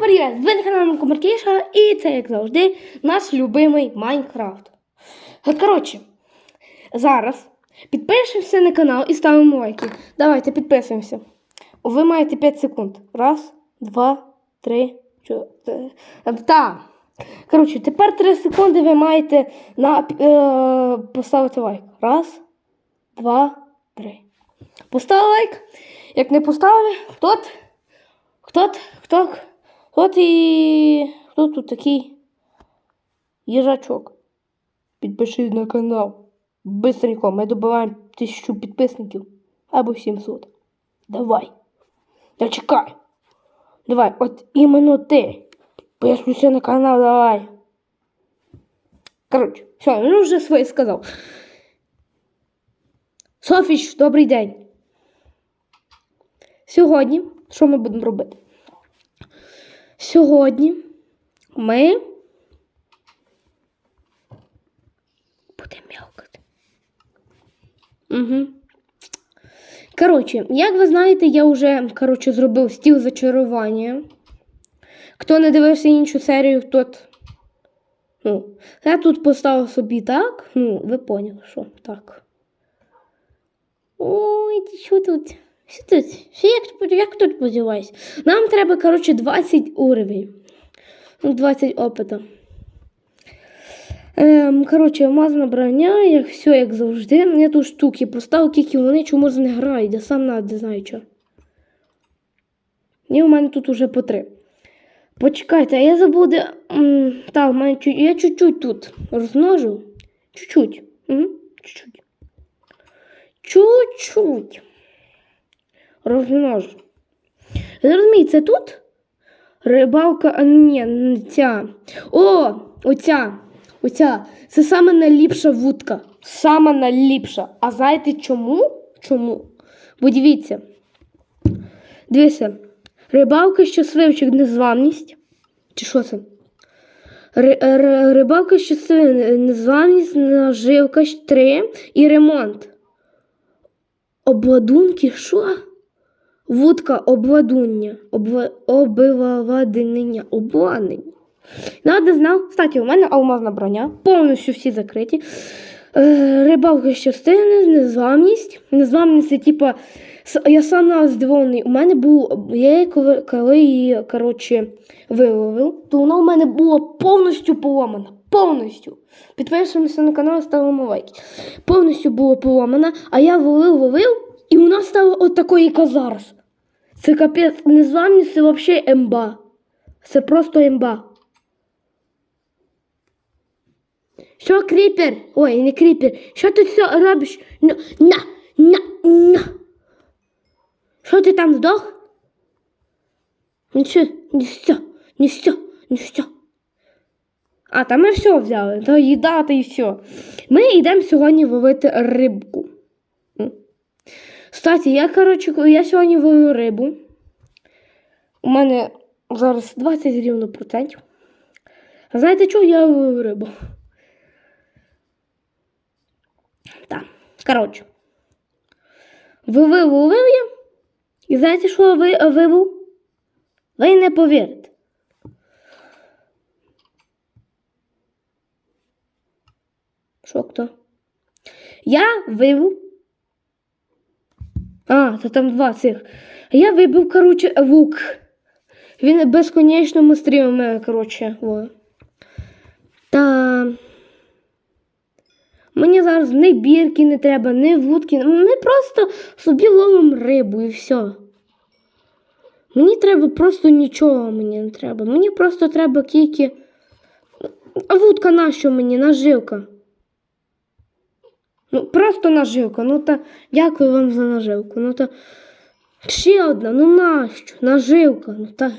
привіт! Ви на каналі Комаркіша і це, як завжди, наш любимий Майнкрафт. Коротше, зараз підпишемося на канал і ставимо лайки. Давайте підписуємося. Ви маєте 5 секунд. Раз, два, три, чотири. Е, Та. Коротше, тепер 3 секунди ви маєте на, е, поставити лайк. Раз, два, три. Поставили лайк. Як не поставили, хто? Хто? Хто? Хто і хто тут такий їжачок? Підпишись на канал. Быстренько, ми добиваємо тисячу підписників або 700. Давай. Та чекай. Давай, от іменно ти. Підпишуйся на канал, давай. Коротше, все, він вже своє сказав. Софіч, добрий день. Сьогодні, що ми будемо робити? Сьогодні ми будемо м'явкати. Угу. Коротше, як ви знаєте, я вже коротше, зробив стіл зачарування. Хто не дивився іншу серію, тот. Ну, я тут поставив собі так. Ну, ви поняли, що так. Ой, що тут? Що тут? Що як, як тут подівайся? Нам треба, коротше, 20 уровень. Ну, 20 опита. Ем, коротше, мазана броня, як все, як завжди. Я тут штуки поставив, тільки вони чомусь не грають, я сам не знаю що. І у мене тут уже по три. Почекайте, а я забув, де... Так, мене я чуть-чуть тут розмножив. Чуть-чуть. Чуть-чуть. Чуть-чуть. Розмножу. Розумієте, тут? Рибалка, а ні, не ця. О, оця. Оця. Це саме найліпша вудка. Сама найліпша. А знаєте чому? Чому? Бо дивіться. Дивіться. Рибалка, щасливчик, незламність. Чи що це? Ри- Рибалка, щасливчик, незламність, наживка 3 і ремонт. Обладунки, що? Вудка обладуння, обла... обладнання, обладнання. Не знав. Кстати, у мене алмазна броня, повністю всі закриті. Е, рибалка частини, незламність. Незламність типа. Я сам здивований. У мене був. Я коли, коли її коротше, виловив, то вона у мене була повністю поламана. Повністю. Підписуємося на канал, ставимо лайки. Повністю була поламана, а я ловив, ловив, і у нас стало от такої, яка зараз. Це капець, незламність це взагалі емба. Це просто емба. Що кріпер? Ой, не кріпер. Що ти все робиш? На, на, на, на. Що ти там здох? Нічого, не все, не все, не все. А, там ми все взяли. То їда, та і все. Ми йдемо сьогодні ловити рибку. Кстати, я, коротше, я сьогодні ловлю рибу. У мене зараз 20 рівно процентів. Знаєте, чого я ловлю рибу? Так, коротше. Вивив, ловив я. І знаєте, що ви вивив? Ви не повірите. Що хто? Я вивив. А, то там два цих. Я вибив, коротше, лук. Він безконечно мистрів у мене, коротше, во. Та. Мені зараз ні бірки не треба, ні вудки. Ми просто собі ловимо рибу і все. Мені треба просто нічого мені не треба. Мені просто треба тільки. А вудка нащо мені? Наживка. Ну, просто наживка. Ну та дякую вам за наживку. Ну та ще одна, ну нащо? Наживка. Ну та.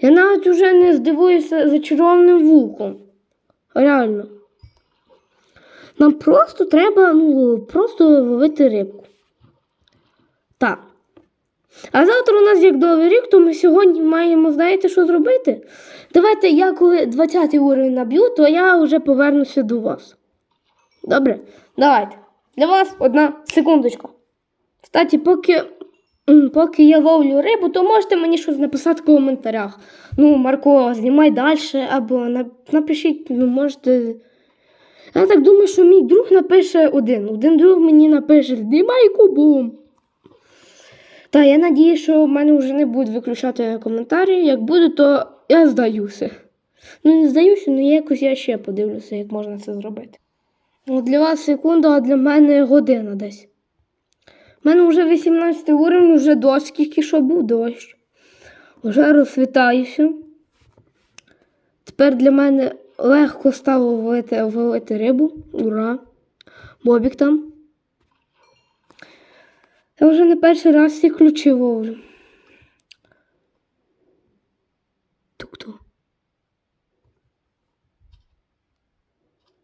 Я навіть уже не здивуюся зачарованим вухом. Реально. Нам просто треба ну, просто ловити рибку. Так. А завтра у нас як новий рік, то ми сьогодні маємо, знаєте, що зробити? Давайте я коли 20 уровень наб'ю, то я вже повернуся до вас. Добре? Давайте. Для вас одна секундочка. Кстати, поки поки я ловлю рибу, то можете мені щось написати в коментарях. Ну, Марко, знімай далі, або напишіть, ну, можете. Я так думаю, що мій друг напише один. Один друг мені напише знімай кубом. Та я надію, що в мене вже не будуть виключати коментарі. Як буде, то я здаюся. Ну, не здаюся, але якось я ще подивлюся, як можна це зробити. От для вас секунда, а для мене година десь. У мене вже 18 уровень, вже дощ, скільки що був дощ. Вже розсвітаюся. Тепер для мене легко стало ловити, ловити рибу. Ура! Бобік там. Я вже не перший раз ці ключі ловлю. Тук-то.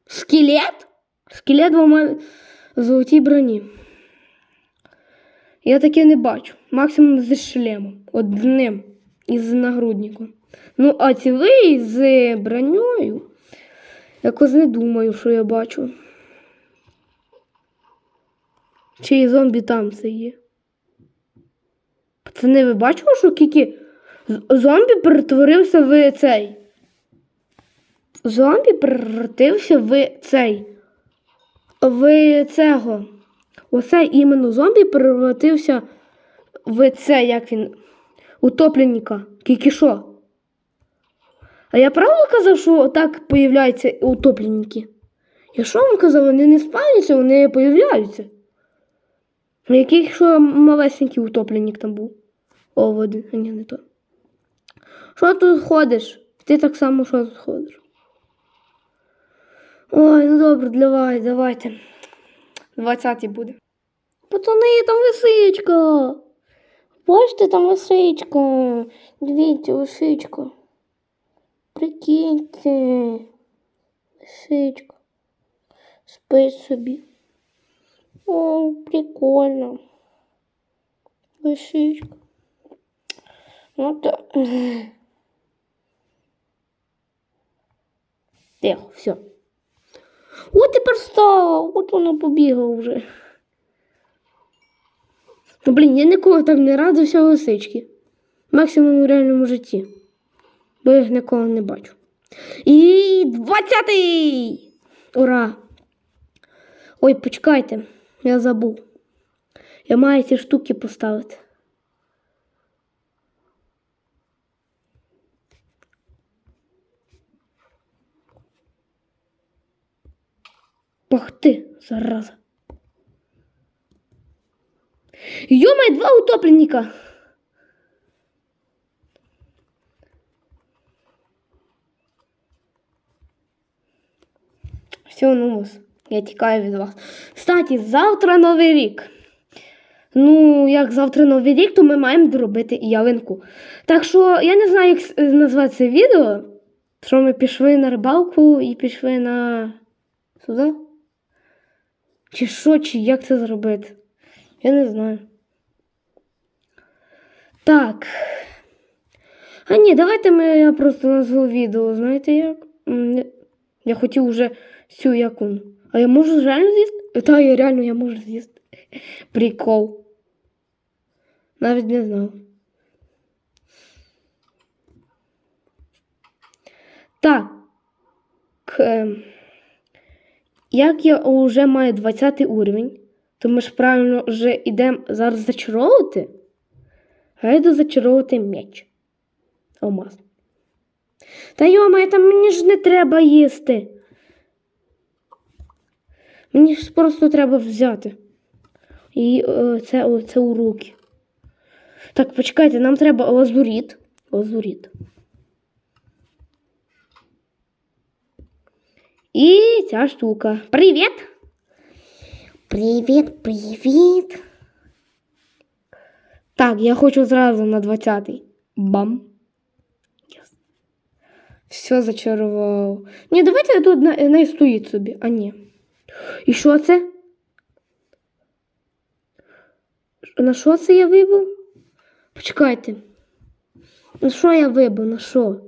Скелет? Скелет в мене золотій броні. Я таке не бачу. Максимум з шлемом. Одним із нагрудником. Ну, а цілий з броньою. Якось не думаю, що я бачу. Чи зомбі там це є? Пацани, ви бачили, що Кікі зомбі перетворився в цей? Зомбі перетворився в цей. В цього. Оце іменно зомбі перевратився в це, як він. Утопленника. Кікішо. А я правда казав, що так появляються утопленники? Я що вам казав, вони не спавняться, вони появляються. А який що малесенький утопленник там був? О, води, а ні, не то. Що тут ходиш? Ти так само що тут ходиш? Ой, ну добре, давай, давайте. 20 буде. Пацани, там лисичка. Бачите, там лисичка. Дивіться, лисичка. Прикиньте. Лисичка. Спи собі. О, прикольно. Лисичка. Ну так. Тихо, все. От тепер стало, от вона побігла вже. Ну, блін, я ніколи так не радився лисички. Максимум у реальному житті. Бо я їх ніколи не бачу. І двадцятий! Ура! Ой, почекайте, я забув. Я маю ці штуки поставити. Пах ти, зараза. Йомай, два утопленника. Все, ну ось, я тікаю від вас. Кстати, завтра новий рік. Ну, як завтра новий рік, то ми маємо доробити ялинку. Так що я не знаю, як назвати це відео. Що ми пішли на рибалку і пішли на сюди? Чи що, чи як це зробити? Я не знаю. Так. А ні, давайте ми я просто назву відео, знаєте як? Я хотів уже цю яку. А я можу реально з'їсти? Та, я реально я можу з'їсти. Прикол. Навіть не знав. Так. ем, Як я вже маю 20 уровень, то ми ж правильно вже йдемо зараз зачаровувати. А я йду зачаровувати меч. Алмаз. Та йома, там мені ж не треба їсти. Мені ж просто треба взяти. І е, це, о, це у руки. Так, почекайте, нам треба лазуріт. Лазуріт. І ця штука. Привіт! Привіт, привіт. Так, я хочу зразу на 20-й. Бам. Yes. Все зачарував. Ні, давайте я тут на, не стоїть собі. А ні. І що це? На що це я вибив? Почекайте. На що я вибив? На що?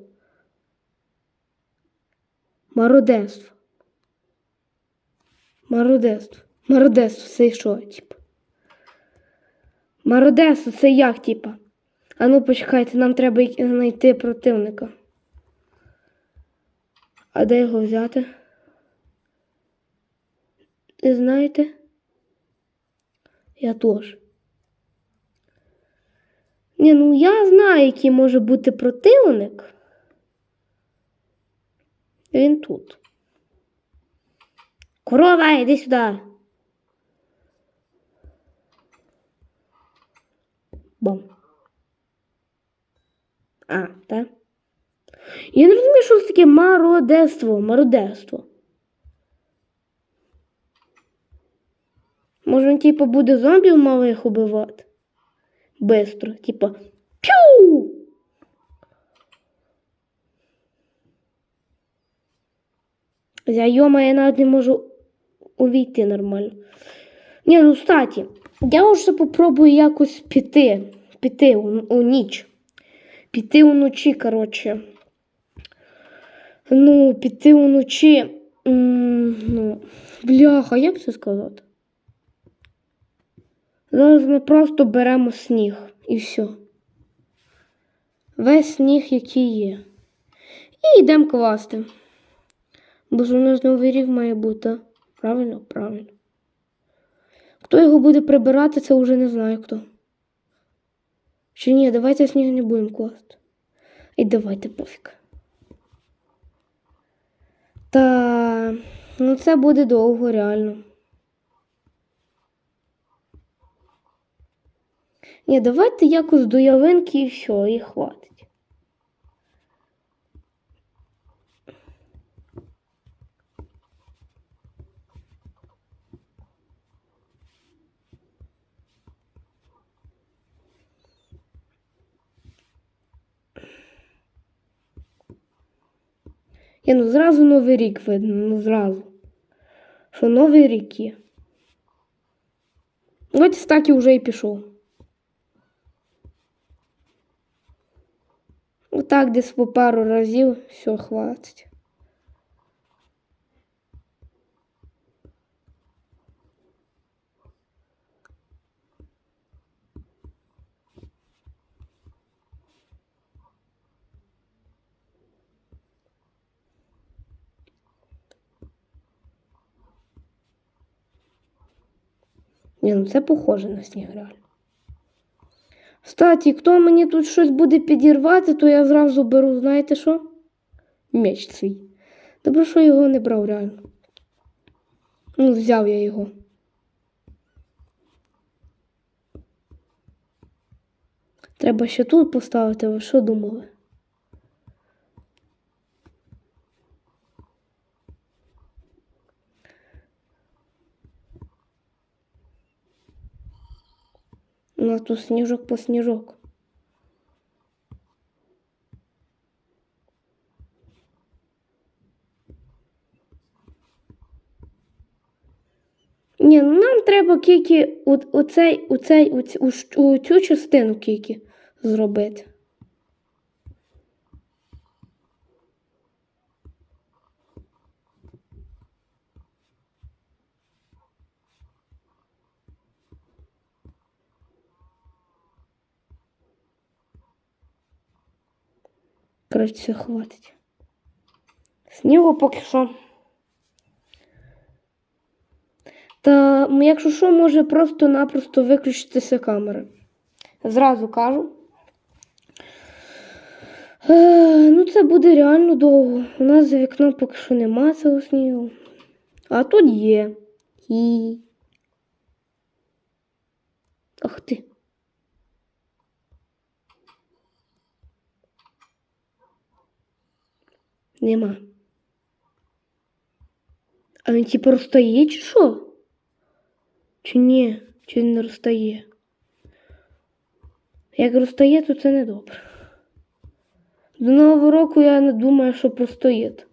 Мародерство. Мародерство. Мародерство, це що, типу? Мародесу, це як, типа? А ну почекайте, нам треба знайти противника. А де його взяти? Не знаєте? Я теж. Ні, ну я знаю, який може бути противник. Він тут. Корова, іди сюди. Бом. А, так? Я не розумію, що це таке мародерство, мародерство. Може, він, типу, буде зомбів малих убивати? Бистро, типа п'ю. Я йома, я навіть не можу увійти нормально. Ні, ну кстати, я вже попробую якось піти. Піти у, у ніч. Піти уночі, коротше. Ну, піти уночі. Ну, бляха, як це сказати? Зараз ми просто беремо сніг і все. Весь сніг, який є. І йдемо класти. Бо ж у нас новий рік має бути. Правильно? Правильно. Хто його буде прибирати, це вже не знаю хто. Чи ні, давайте сніг не будемо класти. І давайте пофіг. Та ну це буде довго, реально. Ні, давайте якось до ялинки і все, і хватить. Ні, ну зразу Новий рік видно, ну зразу. Що Новий рік є. Ось так і вже і пішов. Отак десь по пару разів все хватить. Ні, ну це похоже на сніг реально. Кстати, хто мені тут щось буде підірвати, то я зразу беру, знаєте що? Меч свій. Добре, що його не брав реально. Ну, взяв я його. Треба ще тут поставити, ви що думали? У нас тут сніжок по сніжок. Ні, ну нам треба кіки у, у цей, у цей, у, цю, у, цю частину кіки зробити. Коротше, все хватить. Снігу поки що. Та якщо що, може просто-напросто виключитися камера. Зразу кажу. Е, ну, це буде реально довго. У нас за вікном поки що нема цього снігу. А тут є. І. Ах ти. Нема. А він типу розстає, чи що? Чи ні? Чи він не розстає? Як розстає, то це не добре. До Нового року я не думаю, що простоїть,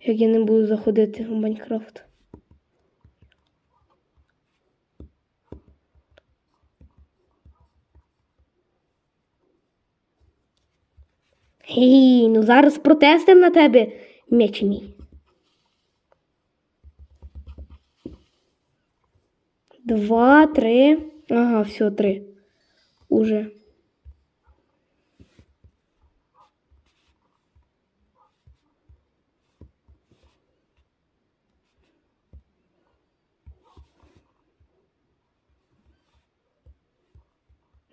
як я не буду заходити в Майнкрафт. Гей, ну зараз протестим на тебе, меч мій. Два, три. Ага, все, три. уже.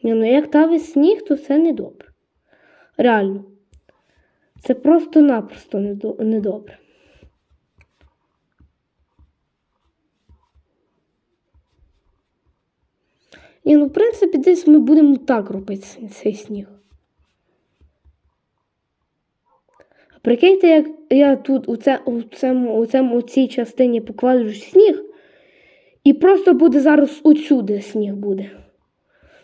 Ні, ну як тавить сніг, то це не добре. Реально. Це просто-напросто недобре. Ні, ну, в принципі, десь ми будемо так робити цей сніг. А прикиньте, як я тут у, це, у, цьому, у, цьому, у цій частині покладу сніг, і просто буде зараз усюди сніг буде.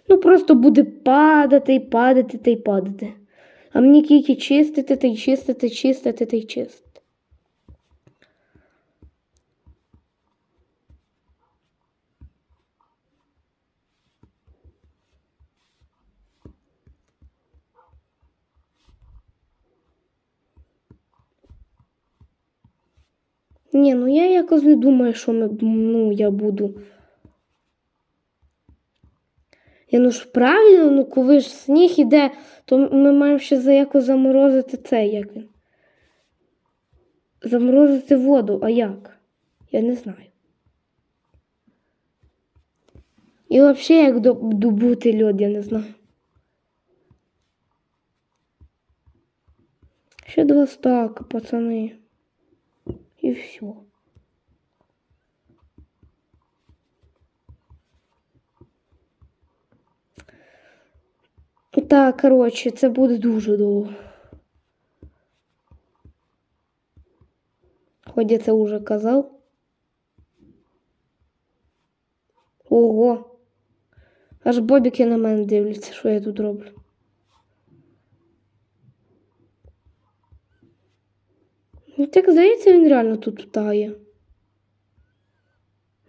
Ну, просто буде падати і падати та й падати. А мені тільки чистити та й чистити, чистити та й чистити. Ні, ну я якось не думаю, що ми, ну, я буду. Я, ну ж правильно, ну коли ж сніг іде, то ми маємо ще за якось заморозити це, як він. Заморозити воду, а як? Я не знаю. І взагалі як добути льод, я не знаю. Ще два стака, пацани. І все. Так, коротше, це буде дуже довго. Хоч я це вже казав. Ого. Аж бобіки на мене дивляться, що я тут роблю. Ну, так здається, він реально тут тає.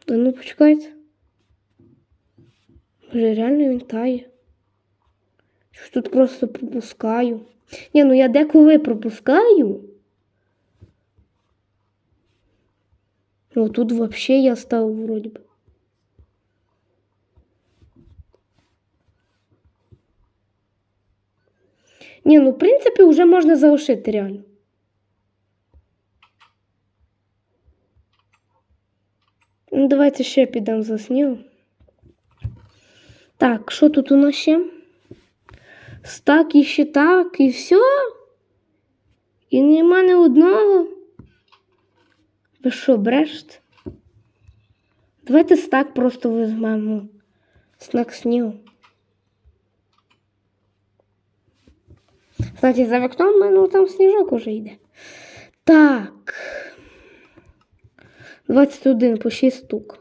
А ну почекайте. Може, реально він тає. Що тут просто пропускаю. Ні, ну я деколи пропускаю. Ну, тут взагалі я став вроді би. Ні, ну в принципі вже можна залишити реально. Ну, давайте ще підемо за снігом. Так, що тут у нас ще? Стак і ще так, і все. І нема ні одного. Ви що, брешете? Давайте стак просто візьмемо. Стак снігу. Кстати, за вікном в мене там сніжок уже йде. Так. 21 по 6 штук.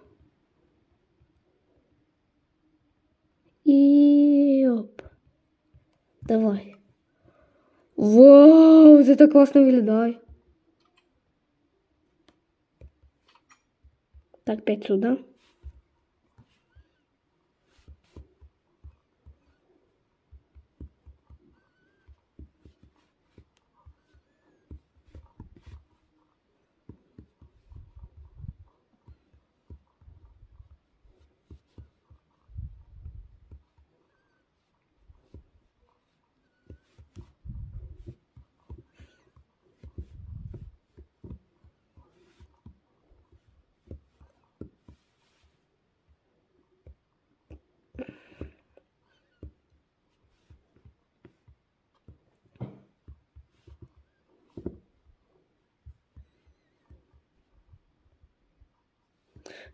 І оп. Давай. Вау, це так класно виглядає. Так, п'ять сюди.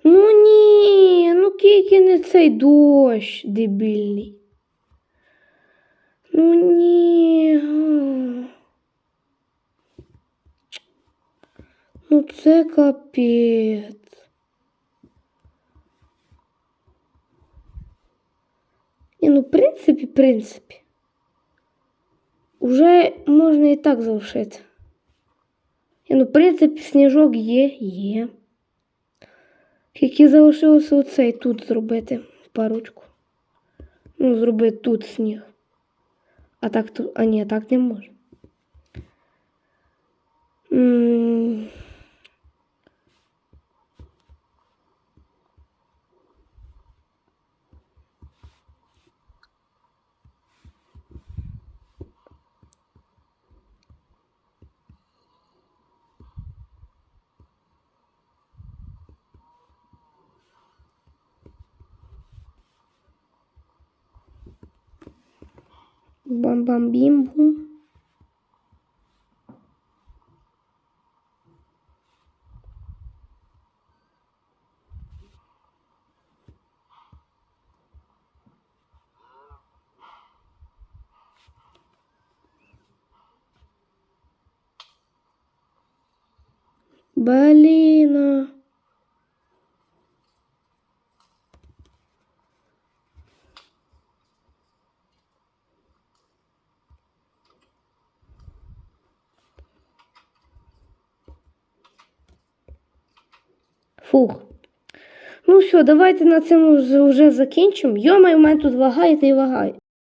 Ну ні, ну тільки не цей дощ дебільний. Ну ні. Ну це капець. Ні, ну, в принципі, в принципі. Уже можна і так залишити. Ні, ну, в принципі, сніжок є, є. Тільки залишилося оцей тут зробити парочку. Ну, зробити тут сніг. А так тут. А ні, так не можна. Бам-бам-бим-бум. Блин. А. Блін. Ну все, давайте на цьому вже- закінчимо. Йомай, у мене тут вагаєте і лагає.